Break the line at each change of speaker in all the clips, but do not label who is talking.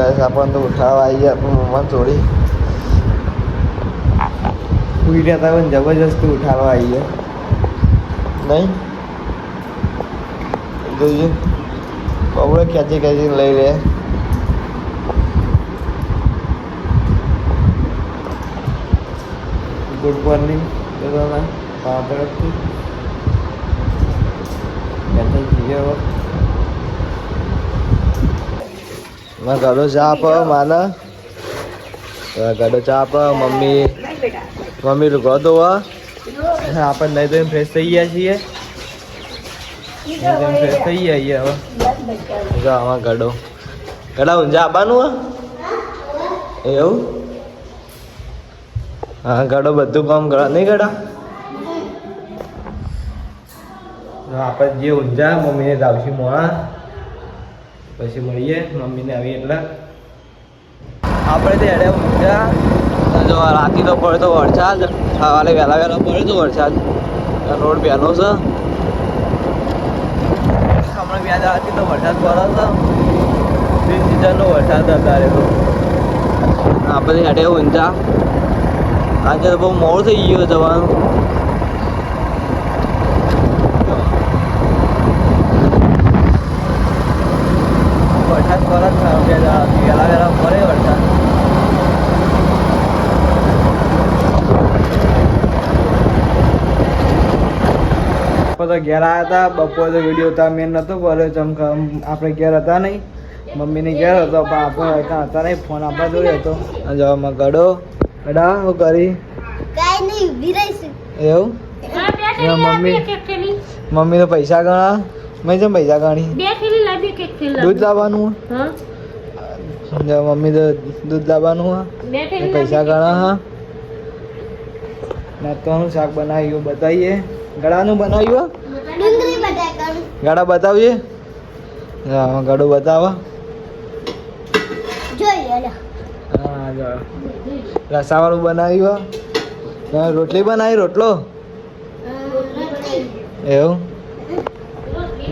આપણને તો ઉઠાવવા આવી ગયા પણ મમ્મા થોડી. ઉઈ રહ્યા હતા પણ જબરજસ્તી ઉઠાવવા આવી ગયા. નહીં? જોઈએ કપડે ખેંચી ખેંચી લઈ લે. ગુડ મોર્નિંગ બધાને. તરફથી. બેઠા છીએ હવે માં ગળો ચા આપો માને ગળો ચા આપો મમ્મી મમ્મી લુગો ધોવા આપણે નહીં ધોઈને ફ્રેશ થઈ ગયા છીએ ફ્રેશ થઈ ગયા હવે જો આમાં ગળો ગળા ઊંઝા આપવાનું હા એવું હા ગળો બધું કામ ગળા નહીં ગળા આપણે જે ઊંઝા મમ્મીને લાવશું મોણા પછી મળીએ, મમ્મીને આવી એટલે. આપણે તો એડે ઊંઘ્યા. જો રાતી તો પડે તો વરસાદ. સવારે વહેલા વહેલા પડે તો વરસાદ. રોડ પહેલો છે. હમણાં વ્યાજ આવતી તો વરસાદ પડે છે બિન સિઝનનો વરસાદ અત્યારે તો. આપણે હેડે ઊંઘ્યા. આજે તો બહુ મોડ થઈ ગયું જવાનું વરસાદ પડે જ ખરો બે દાડાથી. વહેલા વહેલા પડે વરસાદ આપણે તો ઘેર આવ્યા હતા બપોરે તો વીડિયો હતા મેં નહોતો ભર્યો ચમ આપણે ઘેર હતા નહીં. મમ્મીને ઘેર હતો પણ આપણે ત્યાં હતા નહીં ફોન આપણા જોડે હતો. જવામાં ગડો ગડા હું કરી?
કાઈ નહીં ઊભી
એવું? મમ્મી. મમ્મી તો પૈસા ગણા. મેં જેમ પૈસા ગણી. દૂધ લાવવાનું મમ્મી તો દૂધ લાવવાનું ને પૈસા ગણા હા. નાસ્તાનું શાક બનાવ્યું બતાવીએ. ગળાનું બનાવ્યું ગાડા બતાવીએ? હા ગાડું બતાવો. હા રસાવાળું બનાવ્યું? રોટલી બનાવી રોટલો? એવું?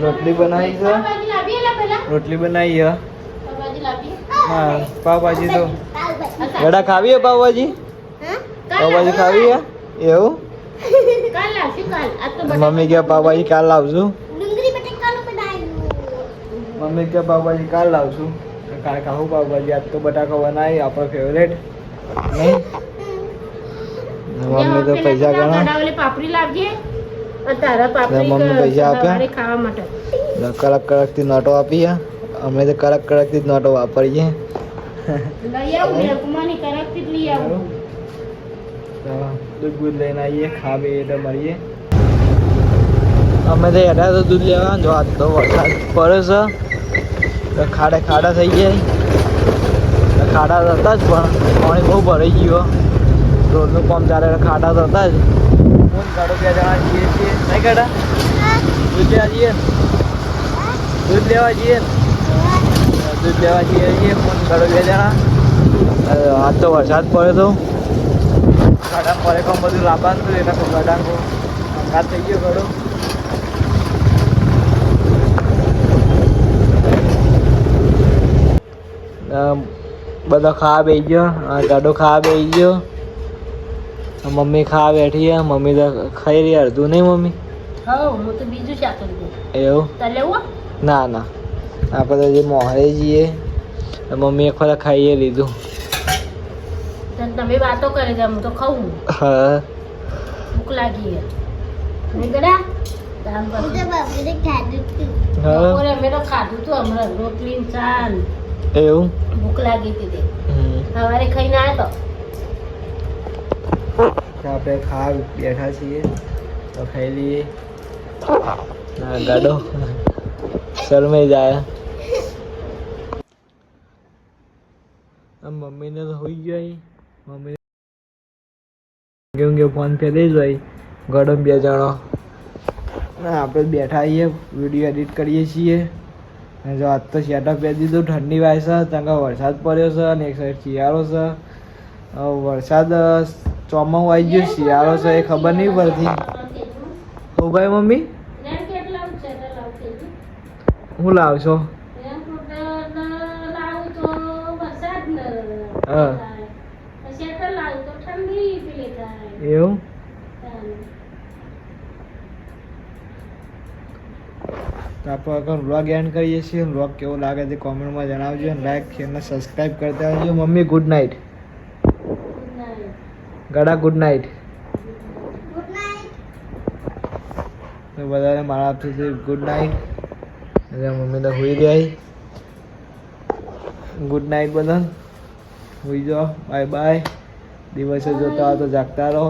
રોટલી બનાવી છે? રોટલી બનાવી હે
પાવભાજી
તો.
ગળા
ગડા ખાવી હે પાવભાજી? પાવભાજી ખાવી હે એવું?
કાલ લાવશું કાલ? આજ તો
મમ્મી કે પાવભાજી કાલ
બટાકાનું બનાવ્યું
મમ્મી કે પાવભાજી કાલ લાવશું કાલ ખાવું બાબાજી આજ તો બટાકા બનાવી આપણો ફેવરેટ મમ્મી તો પૈસા ગણા
પાપડી લાવજે. તારા પાપડી
મમ્મી પૈસા?
ખાવા માટે.
કડક કડકથી નોટો આપીએ અમે તો કડક કડકથી જ નોટો વાપરીએ.
લઈ આવું બેંકમાંની જ લઈ આવું.
તો દૂધ બૂધ લઈને આવીએ ખાવી એટલે મળીએ. અમે તો હેઠા તો દૂધ લેવા જો આજ તો વરસાદ પડે છે. ખાડા ખાડા થઈ ગયા. ખાડા થતા હતા જ પણ પાણી બહુ ભરાઈ ગયું. રોડનું કામ ચાલે ખાડા તો હતા જ. ફોન કાઢો બે જણા જઈએ છીએ. નહીં કાઢા? દૂધ લેવા જઈએ? દૂધ લેવા જઈએ? દૂધ લેવા જઈએ છીએ. ફોન કાઢો બે જણા આજ તો વરસાદ પડ્યો તો. ગાડા પડે કામ બધું લાવવાનું હતું એટલે ગાડા અંગાત થઈ ગયો ઘડો. બધો ખાવા બેસી ગયો આ ગાડો ખાવા બેસી ગયો. મમ્મી ખાવા બેઠી છે મમ્મી તો ખાઈ રહી અડધું નહીં મમ્મી.
હા હું તો બીજું શાક કરી દઉં
એવું ના ના. આપણે જે મોહરે જઈએ મમ્મી મમ્મીએ વાર ખાઈએ લીધું.
તમે વાતો કરે છે હું તો ખાઉં.
હા.
ભૂખ લાગી છે. નહીં ગડા?
હું
હા.
ને ભૂખ લાગી હતી સવારે ખાઈને આવ્યો
આપણે ખાવા બેઠા છીએ. તો ખાઈ લઈએ. હા ગાડો. શરમાઈ જાય. આમ મમ્મીને તો હોઈ ગયો અહીં. મમ્મી કે ફોન ફેરી જ ગરમ બે જણો. ને આપણે બેઠા આવીએ વીડિયો એડિટ કરીએ છીએ. અને જો આજ તો સેટઅપ પહેરી દીધું ઠંડી વાય છે ત્યાં વરસાદ પડ્યો છે અને એક સાઈડ શિયાળો છે. વરસાદ ચોમાવું આવી ગયું શિયાળો છે એ ખબર નહીં પડતી. હું ભાઈ મમ્મી? હું લાવશો? હા
સ્વેટર લાવું તો ઠંડી પેલી થાય
એવું? તો આપણે આગળ વ્લોગ એન્ડ કરીએ છીએ. વ્લોગ કેવો લાગે છે કોમેન્ટમાં જણાવજો અને લાઈક શેર સબસ્ક્રાઈબ કરતા આવજો mummy good night Gada good night તો બધાને મારા આપથી ગુડ નાઇટ એટલે મમ્મી તો હોઈ જાય ગુડ નાઇટ બધા હોઈ જાઓ. બાય બાય દિવસે જોતા હોય તો જાગતા રહો.